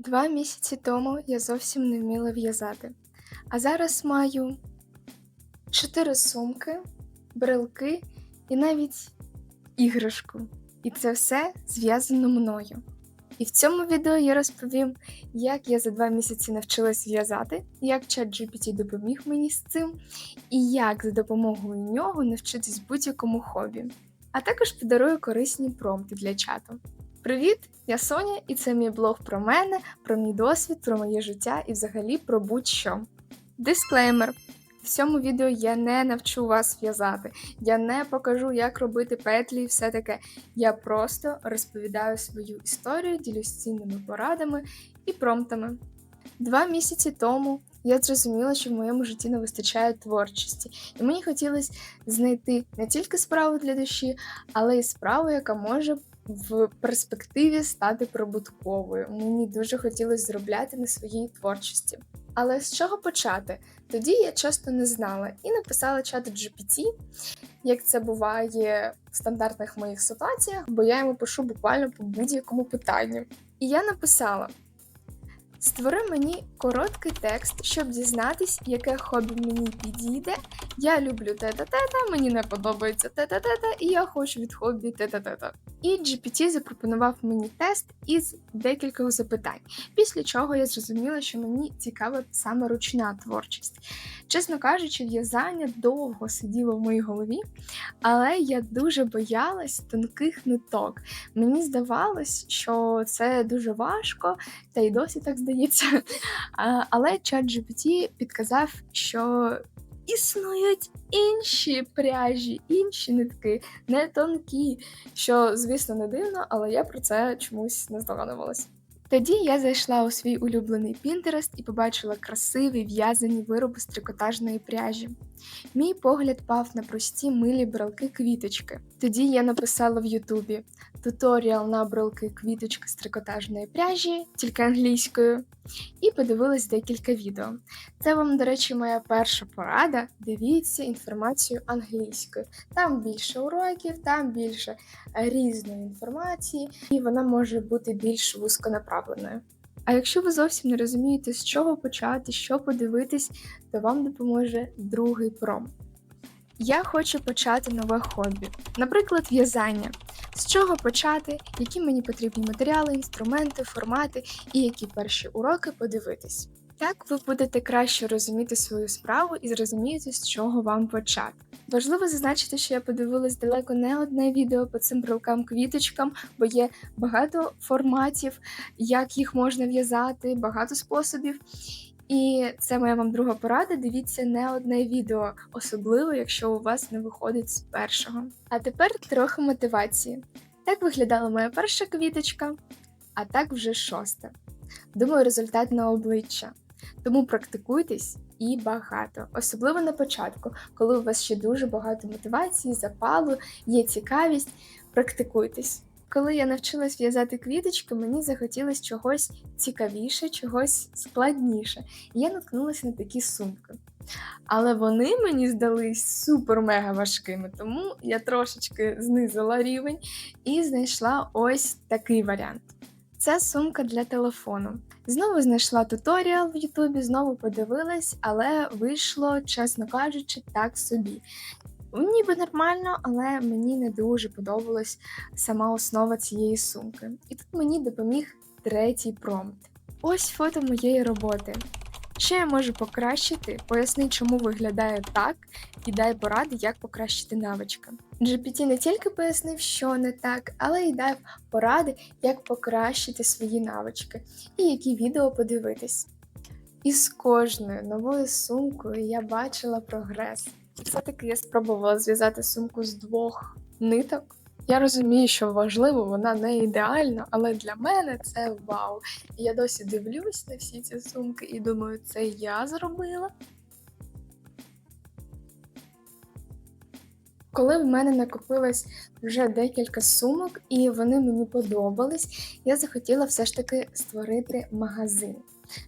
Два місяці тому я зовсім не вміла в'язати, а зараз маю чотири сумки, брелки і навіть іграшку. І це все зв'язано мною. І в цьому відео я розповім, як я за два місяці навчилась в'язати, як ChatGPT допоміг мені з цим, і як за допомогою нього навчитись будь-якому хобі. А також подарую корисні промпти для чату. Привіт! Я Соня, і це мій блог про мене, про мій досвід, про моє життя і взагалі про будь-що. Дисклеймер. В цьому відео я не навчу вас в'язати, я не покажу, як робити петлі і все таке. Я просто розповідаю свою історію, ділюсь цінними порадами і промптами. Два місяці тому я зрозуміла, що в моєму житті не вистачає творчості, і мені хотілося знайти не тільки справу для душі, але й справу, яка може в перспективі стати прибутковою. Мені дуже хотілося зробляти на своїй творчості. Але з чого почати? Тоді я часто не знала і написала чату GPT, як це буває в стандартних моїх ситуаціях, бо я йому пишу буквально по будь-якому питанню. І я написала: Створи мені короткий текст, щоб дізнатись, яке хобі мені підійде. Я люблю тета-тета, мені не подобається тета-тета, і я хочу від хобі тета-тета. І GPT запропонував мені тест із декількох запитань, після чого я зрозуміла, що мені цікава саме ручна творчість. Чесно кажучи, в'язання довго сиділо в моїй голові, але я дуже боялась тонких ниток. Мені здавалось, що це дуже важко, та й досі так здається. Але ChatGPT підказав, що існують інші пряжі, інші нитки, не тонкі, що, звісно, не дивно, але я про це чомусь не здогадувалась. Тоді я зайшла у свій улюблений Пінтерест і побачила красиві в'язані вироби з трикотажної пряжі. Мій погляд пав на прості милі брелки квіточки. Тоді я написала в Ютубі туторіал на брелки квіточки з трикотажної пряжі, тільки англійською, і подивилась декілька відео. Це вам, до речі, моя перша порада. Дивіться інформацію англійською. Там більше уроків, там більше різної інформації, і вона може бути більш вузьконаправленою. А якщо ви зовсім не розумієте, з чого почати, що подивитись, то вам допоможе другий пром. Я хочу почати нове хобі, наприклад, в'язання. З чого почати, які мені потрібні матеріали, інструменти, формати і які перші уроки подивитись. Так ви будете краще розуміти свою справу і зрозумієте, з чого вам почати. Важливо зазначити, що я подивилась далеко не одне відео по цим брелкам-квіточкам, бо є багато форматів, як їх можна в'язати, багато способів. І це моя вам друга порада. Дивіться не одне відео, особливо, якщо у вас не виходить з першого. А тепер трохи мотивації. Так виглядала моя перша квіточка, а так вже шоста. Думаю, результат на обличчя. Тому практикуйтесь і багато, особливо на початку, коли у вас ще дуже багато мотивації, запалу, є цікавість. Практикуйтесь. Коли я навчилась в'язати квіточки, мені захотілося чогось цікавіше, чогось складніше. І я наткнулася на такі сумки. Але вони мені здались супер-мега важкими, тому я трошечки знизила рівень і знайшла ось такий варіант. Це сумка для телефону. Знову знайшла туторіал в Ютубі, знову подивилась, але вийшло, чесно кажучи, так собі. Ніби нормально, але мені не дуже подобалась сама основа цієї сумки. І тут мені допоміг третій промпт. Ось фото моєї роботи. Що я можу покращити? Поясни, чому виглядає так, і дай поради, як покращити навички. GPT не тільки пояснив, що не так, але й дав поради, як покращити свої навички і які відео подивитись. І з кожною новою сумкою я бачила прогрес. Все-таки я спробувала зв'язати сумку з двох ниток. Я розумію, що важливо, вона не ідеальна, але для мене це вау. І я досі дивлюсь на всі ці сумки і думаю, це я зробила. Коли в мене накопилось вже декілька сумок, і вони мені подобались, я захотіла все ж таки створити магазин.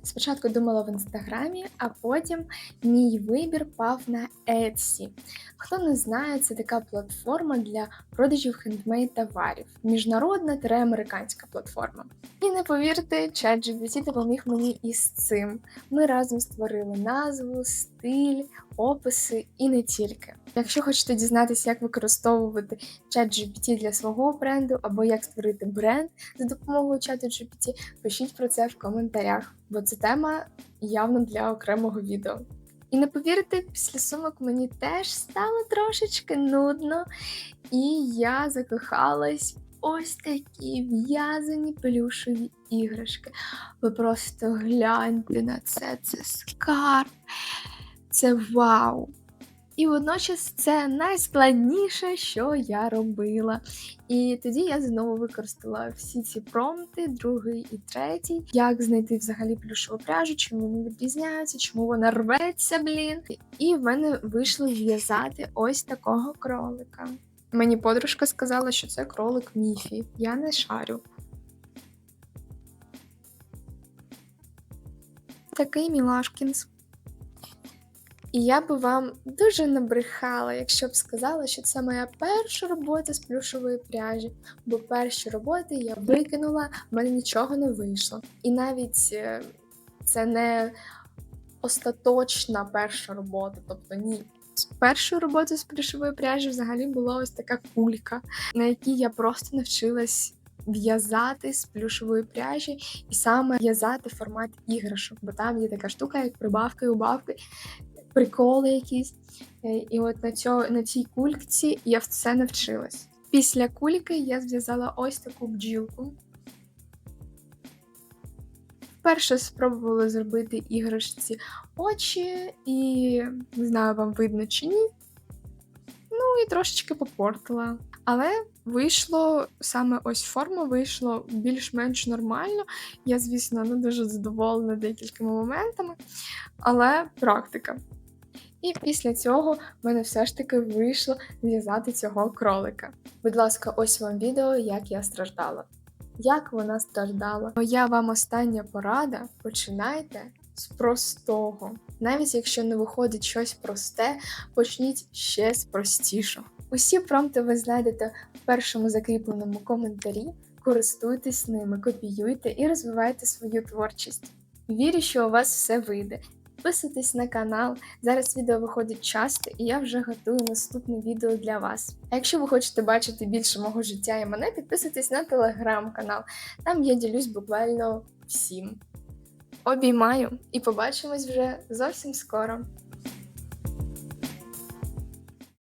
Спочатку думала в інстаграмі, а потім мій вибір пав на Etsy. Хто не знає, це така платформа для продажів хендмейд товарів, міжнародна та американська платформа. І не повірте, ChatGPT допоміг мені із цим. Ми разом створили назву, стиль, описи і не тільки. Якщо хочете дізнатися, як використовувати ChatGPT для свого бренду або як створити бренд за допомогою чату GPT, пишіть про це в коментарях, бо це тема явно для окремого відео. І не повірите, після сумок мені теж стало трошечки нудно, і я закохалась ось такі в'язані пелюшові іграшки. Ви просто гляньте на це, це скарб, це вау! І водночас це найскладніше, що я робила. І тоді я знову використала всі ці промпти, другий і третій, як знайти взагалі плюшову пряжу, чому вони відрізняються, чому вона рветься, блін. І в мене вийшло зв'язати ось такого кролика. Мені подружка сказала, що це кролик Міфі. Я не шарю. Такий Мілашкінс. І я би вам дуже набрехала, якщо б сказала, що це моя перша робота з плюшової пряжі, бо перші роботи я викинула, в мене нічого не вийшло. І навіть е, це не остаточна перша робота, тобто ні. Першою роботою з плюшової пряжі взагалі була ось така кулька, на якій я просто навчилась в'язати з плюшової пряжі і саме в'язати формат іграшок, бо там є така штука, як прибавки, убавки, приколи якісь. Е, І от на, цьо, на цій кульці я все навчилась. Після кульки я зв'язала ось таку бджілку. Вперше спробувала зробити іграшці очі, і не знаю, вам видно чи ні. Ну і трошечки попортила. Але вийшло саме ось форма вийшло більш-менш нормально. Я, звісно, не дуже задоволена декількома моментами, але практика. І після цього в мене все ж таки вийшло зв'язати цього кролика. Будь ласка, ось вам відео, як я страждала. Як вона страждала? Моя вам остання порада: починайте з простого. Навіть якщо не виходить щось просте, почніть ще з простішого. Усі промпти ви знайдете в першому закріпленому коментарі. Користуйтесь ними, копіюйте і розвивайте свою творчість. Вірю, що у вас все вийде. Підписуйтесь на канал. Зараз відео виходить часто, і я вже готую наступне відео для вас. А якщо ви хочете бачити більше мого життя і мене, підписуйтесь на телеграм-канал. Там я ділюсь буквально всім. Обіймаю і побачимось вже зовсім скоро.